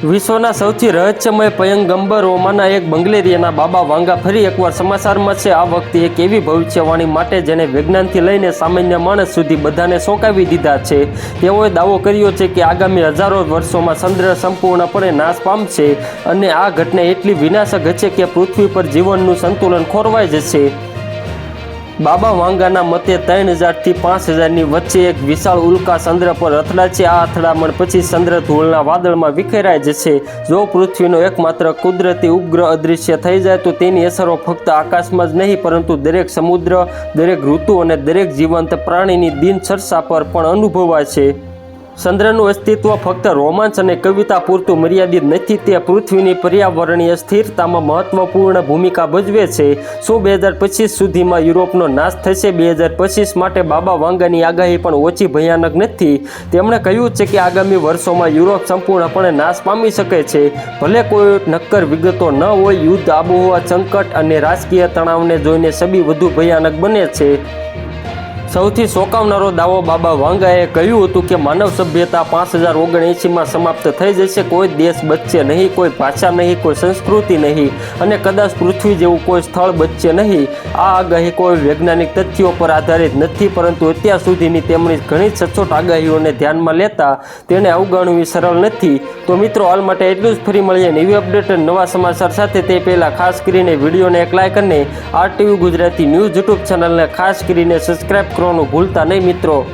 વિશ્વના સૌથી રહસ્યમય પયંગંબરોમાંના એક બંગલેરિયાના બાબા વાંગા ફરી એકવાર સમાચારમાં છે, આ વખતે એક એવી ભવિષ્યવાણી માટે જેને વિજ્ઞાનથી લઈને સામાન્ય માણસ સુધી બધાને સોંકાવી દીધા છે. તેઓએ દાવો કર્યો છે કે આગામી હજારો વર્ષોમાં ચંદ્ર સંપૂર્ણપણે નાશ પામશે અને આ ઘટના એટલી વિનાશક હશે કે પૃથ્વી પર જીવનનું સંતુલન ખોરવાઈ જશે. બાબા વાંગાના મતે ત્રણ હજારથી પાંચ હજારની વચ્ચે એક વિશાળ ઉલ્કા ચંદ્ર પર અથડાશે આ અથડામણ પછી ચંદ્ર ધૂળના વાદળમાં વિખેરાઈ જશે. જો પૃથ્વીનો એકમાત્ર કુદરતી ઉપગ્રહ અદૃશ્ય થઈ જાય, તો તેની અસરો ફક્ત આકાશમાં જ નહીં, પરંતુ દરેક સમુદ્ર, દરેક ઋતુ અને દરેક જીવંત પ્રાણીની દિનચર્ચા પર પણ અનુભવાય છે. ચંદ્રનું અસ્તિત્વ ફક્ત રોમાંચ અને કવિતા પૂરતું મર્યાદિત નથી, તે પૃથ્વીની પર્યાવરણીય સ્થિરતામાં મહત્વપૂર્ણ ભૂમિકા ભજવે છે. શું બે હજાર પચીસ સુધીમાં યુરોપનો નાશ થશે? બે હજાર પચીસ માટે બાબા વાંગાની આગાહી પણ ઓછી ભયાનક નથી. તેમણે કહ્યું છે કે આગામી વર્ષોમાં યુરોપ સંપૂર્ણપણે નાશ પામી શકે છે. ભલે કોઈ નક્કર વિગતો ન હોય, યુદ્ધ, આબોહવા, સંકટ અને રાજકીય તણાવને જોઈને સબી વધુ ભયાનક બને છે. સૌથી ચોંકાવનારો દાવો બાબા વાંગાએ કહ્યું હતું કે માનવ સભ્યતા પાંચ હજાર ઓગણએંસીમાં સમાપ્ત થઈ જશે. કોઈ દેશ બચશે નહીં, કોઈ ભાષા નહીં, કોઈ સંસ્કૃતિ નહીં અને કદાચ પૃથ્વી જેવું કોઈ સ્થળ બચશે નહીં. આ આગાહી કોઈ વૈજ્ઞાનિક તથ્યો પર આધારિત નથી, પરંતુ અત્યાર સુધીની તેમની ઘણી સચોટ આગાહીઓને ધ્યાનમાં લેતા તેને અવગણવી સરળ નથી. તો મિત્રો, હાલ માટે એટલું જ. ફરી મળીએ નવી અપડેટ નવા સમાચાર સાથે. તે પહેલાં ખાસ કરીને વિડીયોને એક લાઇક અને R TV Gujarati news YouTube ચેનલને ખાસ કરીને સબસ્ક્રાઇબ કરવાનું ભૂલતા નહીં મિત્રો.